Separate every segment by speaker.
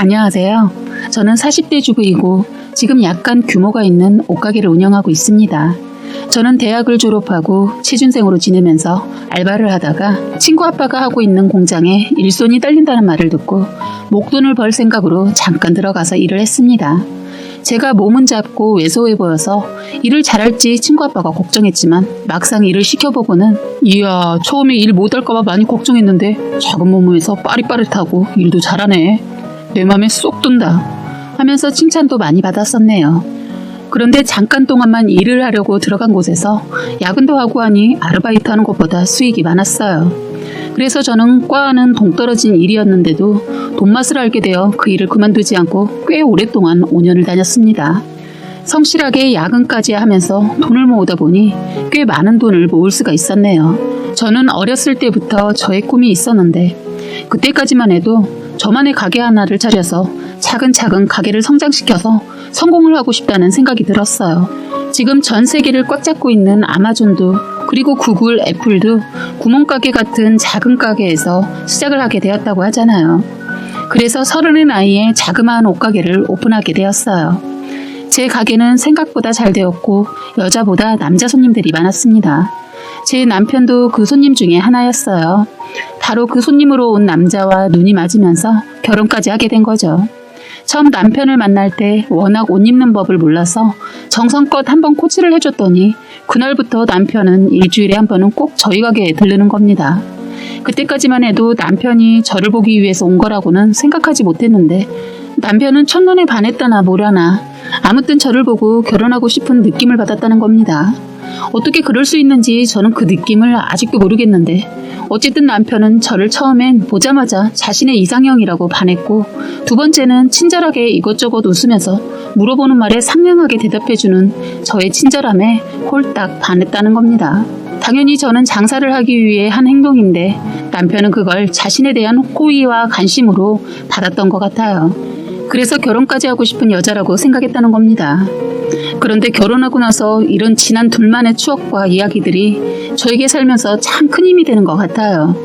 Speaker 1: 안녕하세요. 저는 40대 주부이고 지금 약간 규모가 있는 옷가게를 운영하고 있습니다. 저는 대학을 졸업하고 취준생으로 지내면서 알바를 하다가 친구 아빠가 하고 있는 공장에 일손이 딸린다는 말을 듣고 목돈을 벌 생각으로 잠깐 들어가서 일을 했습니다. 제가 몸은 작고 왜소해 보여서 일을 잘할지 친구 아빠가 걱정했지만 막상 일을 시켜보고는 이야 처음에 일 못할까봐 많이 걱정했는데 작은 몸에서 빠릿빠릿하고 일도 잘하네 내 맘에 쏙 든다 하면서 칭찬도 많이 받았었네요. 그런데 잠깐 동안만 일을 하려고 들어간 곳에서 야근도 하고 하니 아르바이트 하는 것보다 수익이 많았어요. 그래서 저는 과는 동떨어진 일이었는데도 돈 맛을 알게 되어 그 일을 그만두지 않고 꽤 오랫동안 5년을 다녔습니다. 성실하게 야근까지 하면서 돈을 모으다 보니 꽤 많은 돈을 모을 수가 있었네요. 저는 어렸을 때부터 저의 꿈이 있었는데 그때까지만 해도 저만의 가게 하나를 차려서 차근차근 가게를 성장시켜서 성공을 하고 싶다는 생각이 들었어요. 지금 전 세계를 꽉 잡고 있는 아마존도 그리고 구글, 애플도 구멍가게 같은 작은 가게에서 시작을 하게 되었다고 하잖아요. 그래서 서른의 나이에 자그마한 옷가게를 오픈하게 되었어요. 제 가게는 생각보다 잘 되었고 여자보다 남자 손님들이 많았습니다. 제 남편도 그 손님 중에 하나였어요. 바로 그 손님으로 온 남자와 눈이 맞으면서 결혼까지 하게 된 거죠. 처음 남편을 만날 때 워낙 옷 입는 법을 몰라서 정성껏 한번 코치를 해줬더니 그날부터 남편은 일주일에 한 번은 꼭 저희 가게에 들르는 겁니다. 그때까지만 해도 남편이 저를 보기 위해서 온 거라고는 생각하지 못했는데 남편은 첫눈에 반했다나 뭐라나 아무튼 저를 보고 결혼하고 싶은 느낌을 받았다는 겁니다. 어떻게 그럴 수 있는지 저는 그 느낌을 아직도 모르겠는데 어쨌든 남편은 저를 처음엔 보자마자 자신의 이상형이라고 반했고 두 번째는 친절하게 이것저것 웃으면서 물어보는 말에 상냥하게 대답해주는 저의 친절함에 홀딱 반했다는 겁니다. 당연히 저는 장사를 하기 위해 한 행동인데 남편은 그걸 자신에 대한 호의와 관심으로 받았던 것 같아요. 그래서 결혼까지 하고 싶은 여자라고 생각했다는 겁니다. 그런데 결혼하고 나서 이런 지난 둘만의 추억과 이야기들이 저에게 살면서 참 큰 힘이 되는 것 같아요.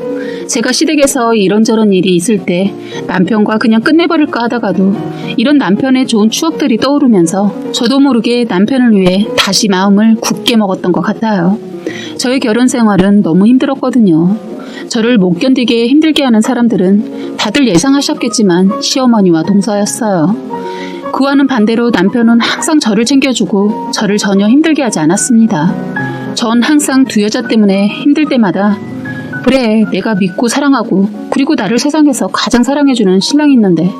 Speaker 1: 제가 시댁에서 이런저런 일이 있을 때 남편과 그냥 끝내버릴까 하다가도 이런 남편의 좋은 추억들이 떠오르면서 저도 모르게 남편을 위해 다시 마음을 굳게 먹었던 것 같아요. 저의 결혼 생활은 너무 힘들었거든요. 저를 못 견디게 힘들게 하는 사람들은 다들 예상하셨겠지만 시어머니와 동서였어요. 그와는 반대로 남편은 항상 저를 챙겨주고 저를 전혀 힘들게 하지 않았습니다. 전 항상 두 여자 때문에 힘들 때마다 그래 내가 믿고 사랑하고 그리고 나를 세상에서 가장 사랑해주는 신랑이 있는데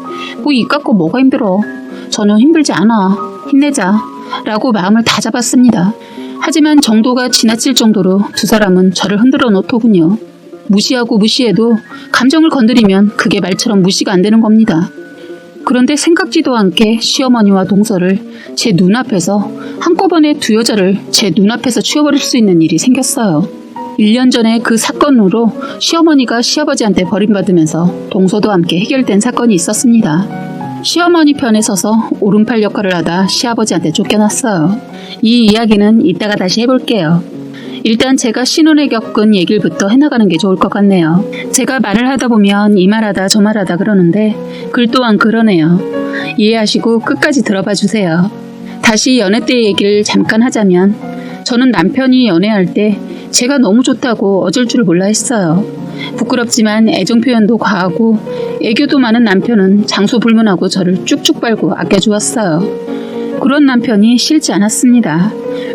Speaker 1: 뭐이 깎고 뭐가 힘들어 전혀 힘들지 않아 힘내자 라고 마음을 다 잡았습니다. 하지만 정도가 지나칠 정도로 두 사람은 저를 흔들어 놓더군요. 무시하고 무시해도 감정을 건드리면 그게 말처럼 무시가 안 되는 겁니다. 그런데 생각지도 않게 시어머니와 동서를 제 눈앞에서 한꺼번에 두 여자를 제 눈앞에서 치워버릴 수 있는 일이 생겼어요. 1년 전에 그 사건으로 시어머니가 시아버지한테 버림받으면서 동서도 함께 해결된 사건이 있었습니다. 시어머니 편에 서서 오른팔 역할을 하다 시아버지한테 쫓겨났어요. 이 이야기는 이따가 다시 해볼게요. 일단 제가 신혼에 겪은 얘기부터 해나가는 게 좋을 것 같네요. 제가 말을 하다 보면 이 말하다 저 말하다 그러는데 글 또한 그러네요. 이해하시고 끝까지 들어봐 주세요. 다시 연애 때 얘기를 잠깐 하자면 저는 남편이 연애할 때 제가 너무 좋다고 어쩔 줄 몰라 했어요. 부끄럽지만 애정 표현도 과하고 애교도 많은 남편은 장소 불문하고 저를 쭉쭉 빨고 아껴주었어요. 그런 남편이 싫지 않았습니다.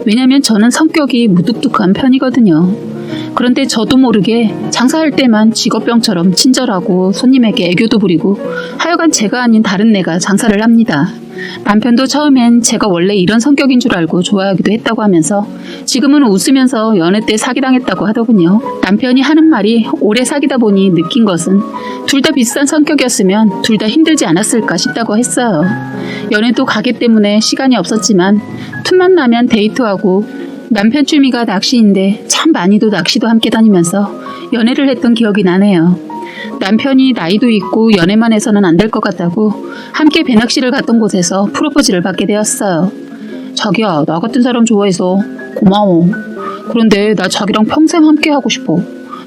Speaker 1: 왜냐면 저는 성격이 무뚝뚝한 편이거든요. 그런데 저도 모르게 장사할 때만 직업병처럼 친절하고 손님에게 애교도 부리고 하여간 제가 아닌 다른 애가 장사를 합니다. 남편도 처음엔 제가 원래 이런 성격인 줄 알고 좋아하기도 했다고 하면서 지금은 웃으면서 연애 때 사기당했다고 하더군요. 남편이 하는 말이 오래 사귀다 보니 느낀 것은 둘 다 비슷한 성격이었으면 둘 다 힘들지 않았을까 싶다고 했어요. 연애도 가게 때문에 시간이 없었지만 틈만 나면 데이트하고 남편 취미가 낚시인데 참 많이도 낚시도 함께 다니면서 연애를 했던 기억이 나네요. 남편이 나이도 있고 연애만 해서는 안 될 것 같다고 함께 배낚시를 갔던 곳에서 프로포즈를 받게 되었어요. 자기야, 나 같은 사람 좋아해서 고마워. 그런데 나 자기랑 평생 함께 하고 싶어.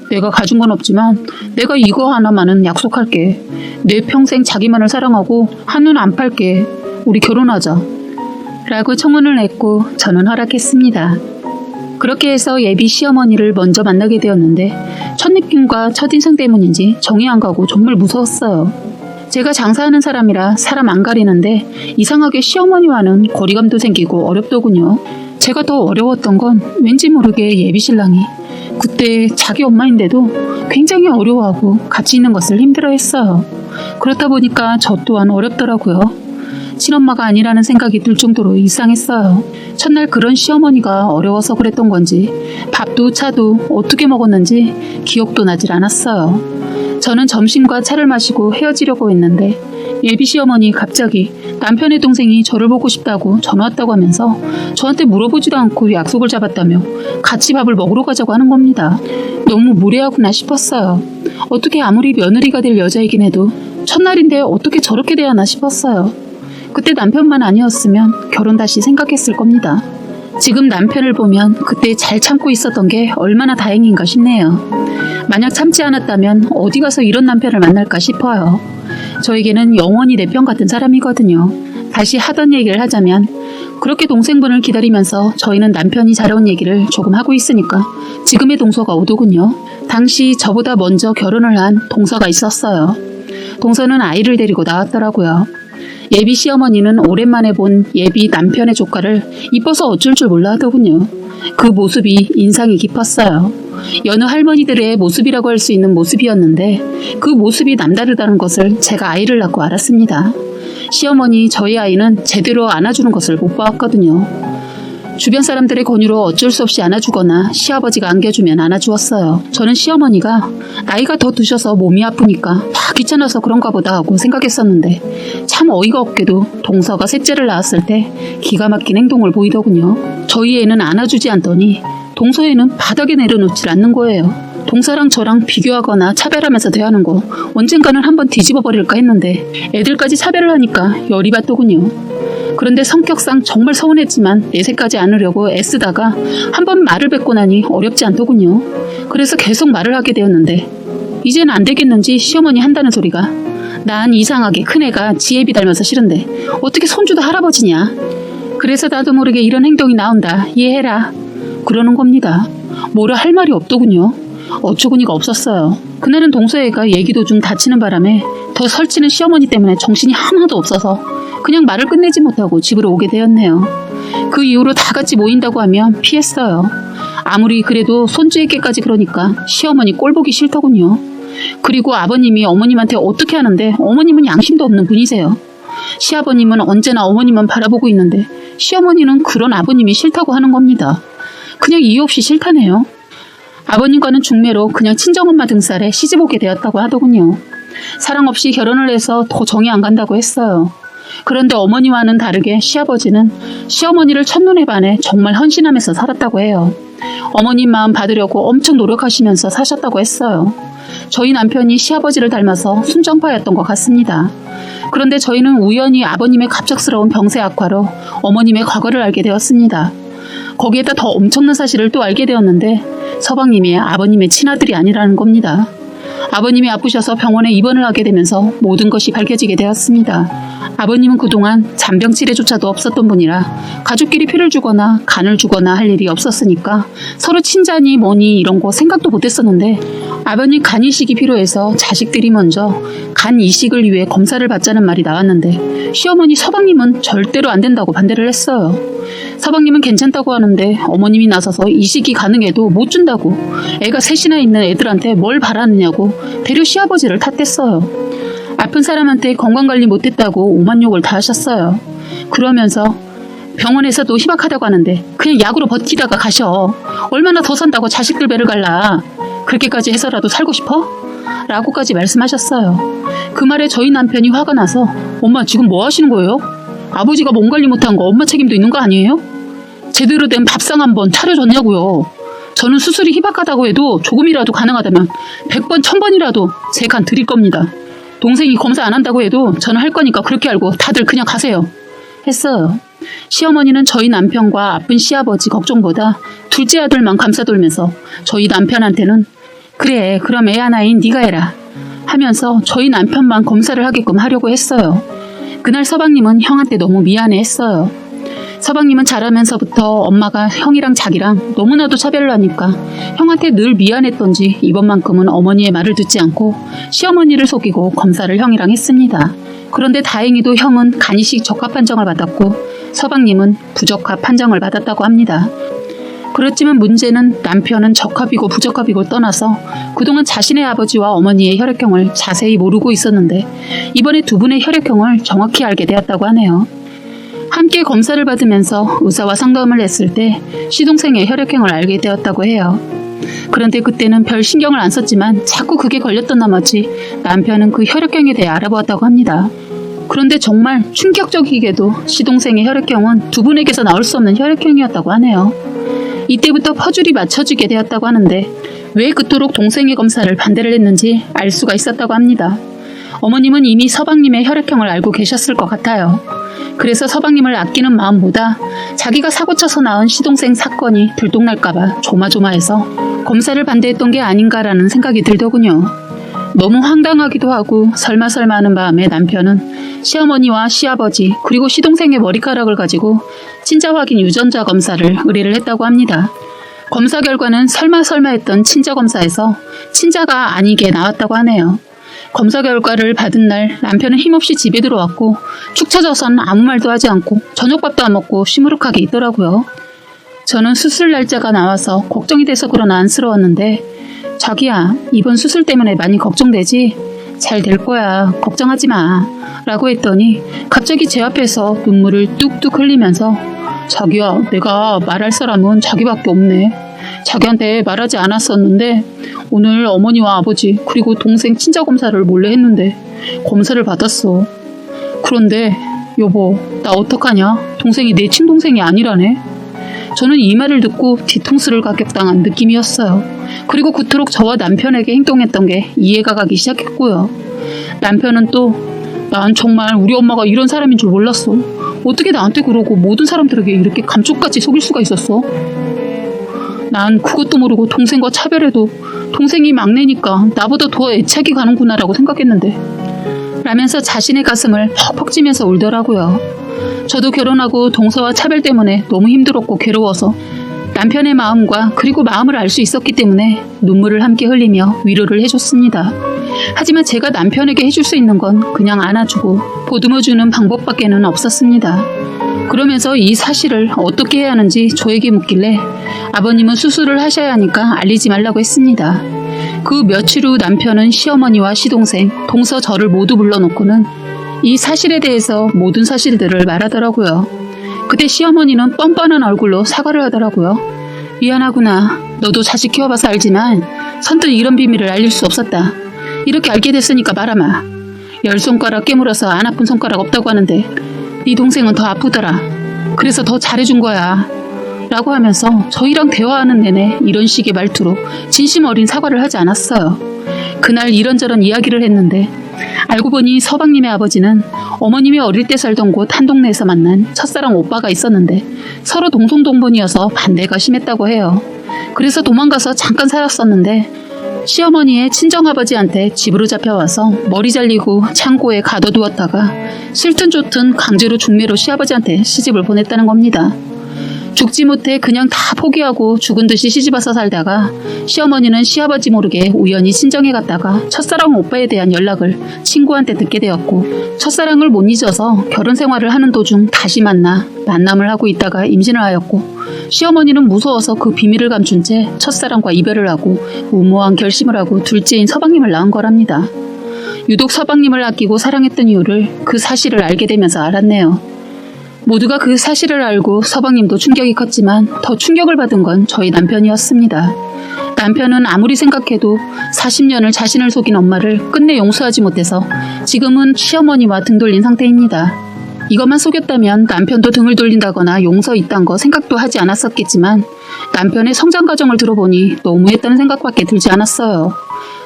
Speaker 1: 내가 가진 건 없지만 내가 이거 하나만은 약속할게. 내 평생 자기만을 사랑하고 한눈 안 팔게. 우리 결혼하자. 라고 청혼을 했고 저는 허락했습니다. 그렇게 해서 예비 시어머니를 먼저 만나게 되었는데 첫 느낌과 첫인상 때문인지 정이 안 가고 정말 무서웠어요. 제가 장사하는 사람이라 사람 안 가리는데 이상하게 시어머니와는 거리감도 생기고 어렵더군요. 제가 더 어려웠던 건 왠지 모르게 예비 신랑이 그때 자기 엄마인데도 굉장히 어려워하고 같이 있는 것을 힘들어했어요. 그렇다 보니까 저 또한 어렵더라고요. 친엄마가 아니라는 생각이 들 정도로 이상했어요. 첫날 그런 시어머니가 어려워서 그랬던 건지 밥도 차도 어떻게 먹었는지 기억도 나질 않았어요. 저는 점심과 차를 마시고 헤어지려고 했는데 예비 시어머니 갑자기 남편의 동생이 저를 보고 싶다고 전화 왔다고 하면서 저한테 물어보지도 않고 약속을 잡았다며 같이 밥을 먹으러 가자고 하는 겁니다. 너무 무례하구나 싶었어요. 어떻게 아무리 며느리가 될 여자이긴 해도 첫날인데 어떻게 저렇게 대하나 싶었어요. 그때 남편만 아니었으면 결혼 다시 생각했을 겁니다. 지금 남편을 보면 그때 잘 참고 있었던 게 얼마나 다행인가 싶네요. 만약 참지 않았다면 어디 가서 이런 남편을 만날까 싶어요. 저에게는 영원히 내 편 같은 사람이거든요. 다시 하던 얘기를 하자면 그렇게 동생분을 기다리면서 저희는 남편이 잘해온 얘기를 조금 하고 있으니까 지금의 동서가 오더군요. 당시 저보다 먼저 결혼을 한 동서가 있었어요. 동서는 아이를 데리고 나왔더라고요. 예비 시어머니는 오랜만에 본 예비 남편의 조카를 이뻐서 어쩔 줄 몰라 하더군요. 그 모습이 인상이 깊었어요. 여느 할머니들의 모습이라고 할 수 있는 모습이었는데 그 모습이 남다르다는 것을 제가 아이를 낳고 알았습니다. 시어머니 저희 아이는 제대로 안아주는 것을 못 봐왔거든요. 주변 사람들의 권유로 어쩔 수 없이 안아주거나 시아버지가 안겨주면 안아주었어요. 저는 시어머니가 나이가 더 드셔서 몸이 아프니까 다 귀찮아서 그런가 보다 하고 생각했었는데 참 어이가 없게도 동서가 셋째를 낳았을 때 기가 막힌 행동을 보이더군요. 저희 애는 안아주지 않더니 동서애는 바닥에 내려놓질 않는 거예요. 동서랑 저랑 비교하거나 차별하면서 대하는 거 언젠가는 한번 뒤집어 버릴까 했는데 애들까지 차별을 하니까 열이 받더군요. 그런데 성격상 정말 서운했지만 내색까지 않으려고 애쓰다가 한 번 말을 뱉고 나니 어렵지 않더군요. 그래서 계속 말을 하게 되었는데 이제는 안 되겠는지 시어머니 한다는 소리가 난 이상하게 큰애가 지혜비 닮아서 싫은데 어떻게 손주도 할아버지냐. 그래서 나도 모르게 이런 행동이 나온다. 이해해라. 그러는 겁니다. 뭐라 할 말이 없더군요. 어처구니가 없었어요. 그날은 동서애가 얘기 도 중 다치는 바람에 더 설치는 시어머니 때문에 정신이 하나도 없어서 그냥 말을 끝내지 못하고 집으로 오게 되었네요. 그 이후로 다 같이 모인다고 하면 피했어요. 아무리 그래도 손주에게까지 그러니까 시어머니 꼴 보기 싫더군요. 그리고 아버님이 어머님한테 어떻게 하는데 어머님은 양심도 없는 분이세요. 시아버님은 언제나 어머님만 바라보고 있는데 시어머니는 그런 아버님이 싫다고 하는 겁니다. 그냥 이유 없이 싫다네요. 아버님과는 중매로 그냥 친정엄마 등살에 시집 오게 되었다고 하더군요. 사랑 없이 결혼을 해서 더 정이 안 간다고 했어요. 그런데 어머니와는 다르게 시아버지는 시어머니를 첫눈에 반해 정말 헌신하면서 살았다고 해요. 어머님 마음 받으려고 엄청 노력하시면서 사셨다고 했어요. 저희 남편이 시아버지를 닮아서 순정파였던 것 같습니다. 그런데 저희는 우연히 아버님의 갑작스러운 병세 악화로 어머님의 과거를 알게 되었습니다. 거기에다 더 엄청난 사실을 또 알게 되었는데 서방님이 아버님의 친아들이 아니라는 겁니다. 아버님이 아프셔서 병원에 입원을 하게 되면서 모든 것이 밝혀지게 되었습니다. 아버님은 그동안 잔병 치레조차도 없었던 분이라 가족끼리 피를 주거나 간을 주거나 할 일이 없었으니까 서로 친자니 뭐니 이런 거 생각도 못했었는데 아버님 간 이식이 필요해서 자식들이 먼저 간 이식을 위해 검사를 받자는 말이 나왔는데 시어머니 서방님은 절대로 안 된다고 반대를 했어요. 서방님은 괜찮다고 하는데 어머님이 나서서 이식이 가능해도 못 준다고 애가 셋이나 있는 애들한테 뭘 바라느냐고 대려 시아버지를 탓했어요. 아픈 사람한테 건강관리 못했다고 오만 욕을 다 하셨어요. 그러면서 병원에서도 희박하다고 하는데 그냥 약으로 버티다가 가셔. 얼마나 더 산다고 자식들 배를 갈라. 그렇게까지 해서라도 살고 싶어? 라고까지 말씀하셨어요. 그 말에 저희 남편이 화가 나서 엄마 지금 뭐 하시는 거예요? 아버지가 몸 관리 못한 거 엄마 책임도 있는 거 아니에요? 제대로 된 밥상 한번 차려줬냐고요. 저는 수술이 희박하다고 해도 조금이라도 가능하다면 100번, 1000번이라도 제 간 드릴 겁니다. 동생이 검사 안 한다고 해도 저는 할 거니까 그렇게 알고 다들 그냥 가세요. 했어요. 시어머니는 저희 남편과 아픈 시아버지 걱정보다 둘째 아들만 감싸돌면서 저희 남편한테는 그래, 그럼 애 하나인 네가 해라. 하면서 저희 남편만 검사를 하게끔 하려고 했어요. 그날 서방님은 형한테 너무 미안해 했어요. 서방님은 자라면서부터 엄마가 형이랑 자기랑 너무나도 차별을 하니까 형한테 늘 미안했던지 이번만큼은 어머니의 말을 듣지 않고 시어머니를 속이고 검사를 형이랑 했습니다. 그런데 다행히도 형은 간이식 적합 판정을 받았고 서방님은 부적합 판정을 받았다고 합니다. 그렇지만 문제는 남편은 적합이고 부적합이고 떠나서 그동안 자신의 아버지와 어머니의 혈액형을 자세히 모르고 있었는데 이번에 두 분의 혈액형을 정확히 알게 되었다고 하네요. 함께 검사를 받으면서 의사와 상담을 했을 때 시동생의 혈액형을 알게 되었다고 해요. 그런데 그때는 별 신경을 안 썼지만 자꾸 그게 걸렸던 나머지 남편은 그 혈액형에 대해 알아보았다고 합니다. 그런데 정말 충격적이게도 시동생의 혈액형은 두 분에게서 나올 수 없는 혈액형이었다고 하네요. 이때부터 퍼즐이 맞춰지게 되었다고 하는데 왜 그토록 동생의 검사를 반대를 했는지 알 수가 있었다고 합니다. 어머님은 이미 서방님의 혈액형을 알고 계셨을 것 같아요. 그래서 서방님을 아끼는 마음보다 자기가 사고쳐서 낳은 시동생 사건이 들통날까봐 조마조마해서 검사를 반대했던 게 아닌가라는 생각이 들더군요. 너무 황당하기도 하고 설마설마 하는 마음에 남편은 시어머니와 시아버지 그리고 시동생의 머리카락을 가지고 친자 확인 유전자 검사를 의뢰를 했다고 합니다. 검사 결과는 설마 설마 했던 친자 검사에서 친자가 아니게 나왔다고 하네요. 검사 결과를 받은 날 남편은 힘없이 집에 들어왔고 축 처져선 아무 말도 하지 않고 저녁밥도 안 먹고 시무룩하게 있더라고요. 저는 수술 날짜가 나와서 걱정이 돼서 그러나 안쓰러웠는데 자기야 이번 수술 때문에 많이 걱정되지? 잘 될 거야. 걱정하지 마. 라고 했더니 갑자기 제 앞에서 눈물을 뚝뚝 흘리면서 자기야 내가 말할 사람은 자기밖에 없네. 자기한테 말하지 않았었는데 오늘 어머니와 아버지 그리고 동생 친자 검사를 몰래 했는데 검사를 받았어. 그런데 여보 나 어떡하냐? 동생이 내 친동생이 아니라네 저는 이 말을 듣고 뒤통수를 가격당한 느낌이었어요. 그리고 그토록 저와 남편에게 행동했던 게 이해가 가기 시작했고요. 남편은 또, 난 정말 우리 엄마가 이런 사람인 줄 몰랐어. 어떻게 나한테 그러고 모든 사람들에게 이렇게 감쪽같이 속일 수가 있었어? 난 그것도 모르고 동생과 차별해도 동생이 막내니까 나보다 더 애착이 가는구나라고 생각했는데. 라면서 자신의 가슴을 퍽퍽 찌면서 울더라고요. 저도 결혼하고 동서와 차별 때문에 너무 힘들었고 괴로워서 남편의 마음과 그리고 마음을 알 수 있었기 때문에 눈물을 함께 흘리며 위로를 해줬습니다. 하지만 제가 남편에게 해줄 수 있는 건 그냥 안아주고 보듬어주는 방법밖에는 없었습니다. 그러면서 이 사실을 어떻게 해야 하는지 저에게 묻길래 아버님은 수술을 하셔야 하니까 알리지 말라고 했습니다. 그 며칠 후 남편은 시어머니와 시동생, 동서 저를 모두 불러놓고는 이 사실에 대해서 모든 사실들을 말하더라고요. 그때 시어머니는 뻔뻔한 얼굴로 사과를 하더라고요. 미안하구나. 너도 자식 키워봐서 알지만 선뜻 이런 비밀을 알릴 수 없었다. 이렇게 알게 됐으니까 말아마. 열 손가락 깨물어서 안 아픈 손가락 없다고 하는데 네 동생은 더 아프더라. 그래서 더 잘해준 거야. 라고 하면서 저희랑 대화하는 내내 이런 식의 말투로 진심 어린 사과를 하지 않았어요. 그날 이런저런 이야기를 했는데 알고 보니 서방님의 아버지는 어머님이 어릴 때 살던 곳 한 동네에서 만난 첫사랑 오빠가 있었는데 서로 동성동본이어서 반대가 심했다고 해요. 그래서 도망가서 잠깐 살았었는데 시어머니의 친정아버지한테 집으로 잡혀와서 머리 잘리고 창고에 가둬두었다가 싫든 좋든 강제로 중매로 시아버지한테 시집을 보냈다는 겁니다. 죽지 못해 그냥 다 포기하고 죽은 듯이 시집와서 살다가 시어머니는 시아버지 모르게 우연히 친정에 갔다가 첫사랑 오빠에 대한 연락을 친구한테 듣게 되었고 첫사랑을 못 잊어서 결혼 생활을 하는 도중 다시 만나 만남을 하고 있다가 임신을 하였고 시어머니는 무서워서 그 비밀을 감춘 채 첫사랑과 이별을 하고 무모한 결심을 하고 둘째인 서방님을 낳은 거랍니다. 유독 서방님을 아끼고 사랑했던 이유를 그 사실을 알게 되면서 알았네요. 모두가 그 사실을 알고 서방님도 충격이 컸지만 더 충격을 받은 건 저희 남편이었습니다. 남편은 아무리 생각해도 40년을 자신을 속인 엄마를 끝내 용서하지 못해서 지금은 시어머니와 등 돌린 상태입니다. 이것만 속였다면 남편도 등을 돌린다거나 용서 있단 거 생각도 하지 않았었겠지만 남편의 성장 과정을 들어보니 너무했다는 생각밖에 들지 않았어요.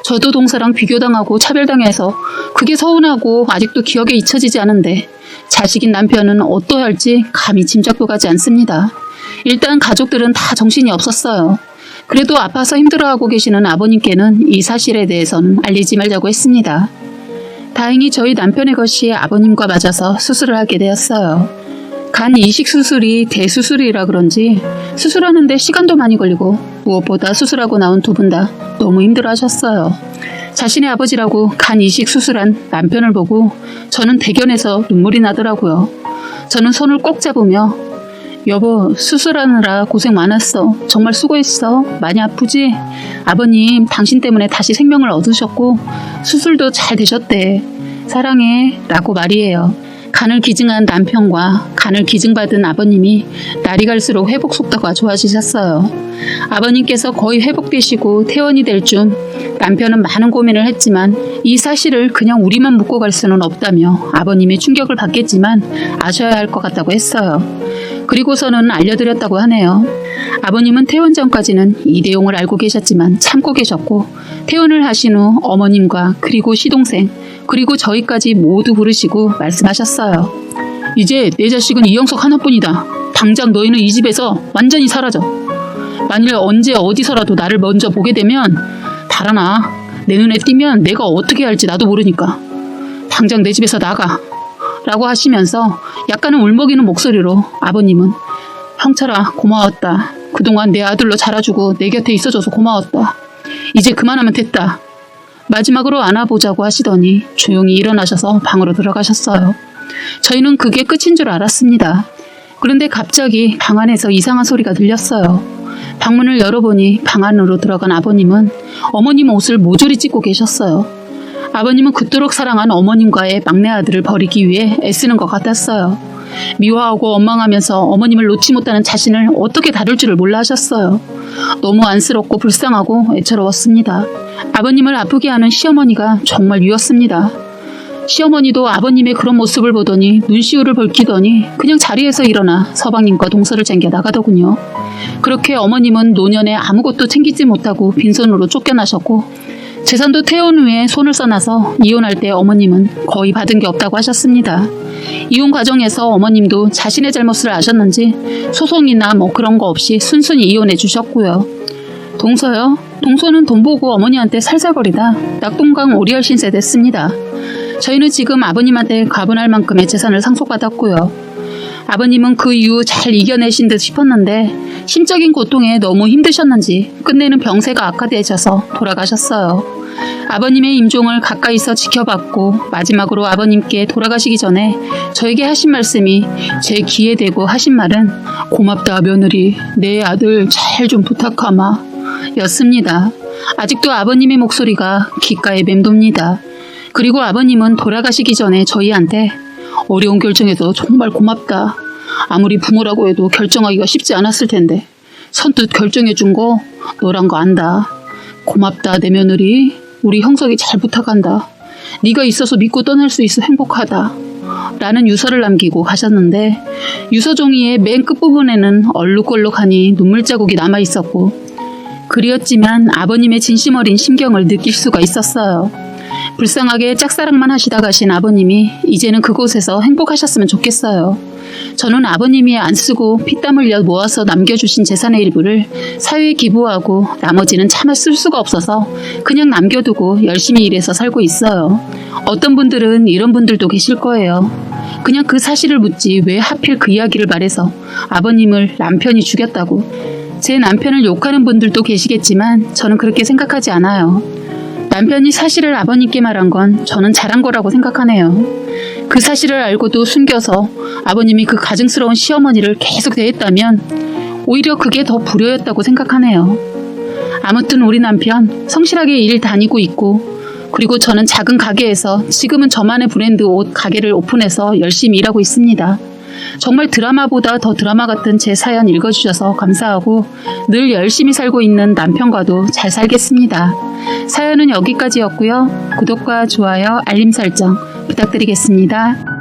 Speaker 1: 저도 동서랑 비교당하고 차별당해서 그게 서운하고 아직도 기억에 잊혀지지 않은데 자식인 남편은 어떠할지 감히 짐작도 가지 않습니다. 일단 가족들은 다 정신이 없었어요. 그래도 아파서 힘들어하고 계시는 아버님께는 이 사실에 대해서는 알리지 말자고 했습니다. 다행히 저희 남편의 것이 아버님과 맞아서 수술을 하게 되었어요. 간 이식 수술이 대수술이라 그런지 수술하는데 시간도 많이 걸리고 무엇보다 수술하고 나온 두 분 다 너무 힘들어 하셨어요. 자신의 아버지라고 간 이식 수술한 남편을 보고 저는 대견해서 눈물이 나더라고요. 저는 손을 꼭 잡으며 여보 수술하느라 고생 많았어. 정말 수고했어. 많이 아프지? 아버님 당신 때문에 다시 생명을 얻으셨고 수술도 잘 되셨대. 사랑해 라고 말이에요. 간을 기증한 남편과 간을 기증받은 아버님이 날이 갈수록 회복 속도가 좋아지셨어요. 아버님께서 거의 회복되시고 퇴원이 될 중 남편은 많은 고민을 했지만 이 사실을 그냥 우리만 묻고 갈 수는 없다며 아버님의 충격을 받겠지만 아셔야 할 것 같다고 했어요. 그리고서는 알려드렸다고 하네요. 아버님은 퇴원 전까지는 이 내용을 알고 계셨지만 참고 계셨고 퇴원을 하신 후 어머님과 그리고 시동생 그리고 저희까지 모두 부르시고 말씀하셨어요. 이제 내 자식은 이영석 하나뿐이다. 당장 너희는 이 집에서 완전히 사라져. 만일 언제 어디서라도 나를 먼저 보게 되면 달아나. 내 눈에 띄면 내가 어떻게 할지 나도 모르니까. 당장 내 집에서 나가. 라고 하시면서 약간은 울먹이는 목소리로 아버님은 형철아 고마웠다. 그동안 내 아들로 자라주고 내 곁에 있어줘서 고마웠다. 이제 그만하면 됐다. 마지막으로 안아보자고 하시더니 조용히 일어나셔서 방으로 들어가셨어요. 저희는 그게 끝인 줄 알았습니다. 그런데 갑자기 방 안에서 이상한 소리가 들렸어요. 방문을 열어보니 방 안으로 들어간 아버님은 어머님 옷을 모조리 찢고 계셨어요. 아버님은 그토록 사랑한 어머님과의 막내 아들을 버리기 위해 애쓰는 것 같았어요. 미워하고 원망하면서 어머님을 놓지 못하는 자신을 어떻게 다룰 줄을 몰라 하셨어요. 너무 안쓰럽고 불쌍하고 애처로웠습니다. 아버님을 아프게 하는 시어머니가 정말 미웠습니다. 시어머니도 아버님의 그런 모습을 보더니 눈시울을 벌키더니 그냥 자리에서 일어나 서방님과 동서를 챙겨 나가더군요. 그렇게 어머님은 노년에 아무것도 챙기지 못하고 빈손으로 쫓겨나셨고 재산도 퇴원 후에 손을 써놔서 이혼할 때 어머님은 거의 받은 게 없다고 하셨습니다. 이혼 과정에서 어머님도 자신의 잘못을 아셨는지 소송이나 뭐 그런 거 없이 순순히 이혼해 주셨고요. 동서요? 동서는 돈 보고 어머니한테 살살거리다 낙동강 오리알 신세 됐습니다. 저희는 지금 아버님한테 가분할 만큼의 재산을 상속받았고요. 아버님은 그 이후 잘 이겨내신 듯 싶었는데 심적인 고통에 너무 힘드셨는지 끝내는 병세가 악화되셔서 돌아가셨어요. 아버님의 임종을 가까이서 지켜봤고 마지막으로 아버님께 돌아가시기 전에 저에게 하신 말씀이 제 귀에 대고 하신 말은 고맙다 며느리 내 아들 잘 좀 부탁하마 였습니다. 아직도 아버님의 목소리가 귓가에 맴돕니다. 그리고 아버님은 돌아가시기 전에 저희한테 어려운 결정에도 정말 고맙다. 아무리 부모라고 해도 결정하기가 쉽지 않았을 텐데 선뜻 결정해준 거 너란 거 안다. 고맙다 내 며느리. 우리 형석이 잘 부탁한다. 네가 있어서 믿고 떠날 수 있어 행복하다. 라는 유서를 남기고 가셨는데 유서 종이의 맨 끝부분에는 얼룩걸룩하니 눈물 자국이 남아 있었고 그리웠지만 아버님의 진심 어린 심경을 느낄 수가 있었어요. 불쌍하게 짝사랑만 하시다 가신 아버님이 이제는 그곳에서 행복하셨으면 좋겠어요. 저는 아버님이 안 쓰고 피땀 흘려 모아서 남겨주신 재산의 일부를 사회에 기부하고 나머지는 차마 쓸 수가 없어서 그냥 남겨두고 열심히 일해서 살고 있어요. 어떤 분들은 이런 분들도 계실 거예요. 그냥 그 사실을 묻지 왜 하필 그 이야기를 말해서 아버님을 남편이 죽였다고 제 남편을 욕하는 분들도 계시겠지만 저는 그렇게 생각하지 않아요. 남편이 사실을 아버님께 말한 건 저는 잘한 거라고 생각하네요. 그 사실을 알고도 숨겨서 아버님이 그 가증스러운 시어머니를 계속 대했다면 오히려 그게 더 불효였다고 생각하네요. 아무튼 우리 남편 성실하게 일 다니고 있고 그리고 저는 작은 가게에서 지금은 저만의 브랜드 옷 가게를 오픈해서 열심히 일하고 있습니다. 정말 드라마보다 더 드라마 같은 제 사연 읽어주셔서 감사하고 늘 열심히 살고 있는 남편과도 잘 살겠습니다. 사연은 여기까지였고요. 구독과 좋아요, 알림 설정 부탁드리겠습니다.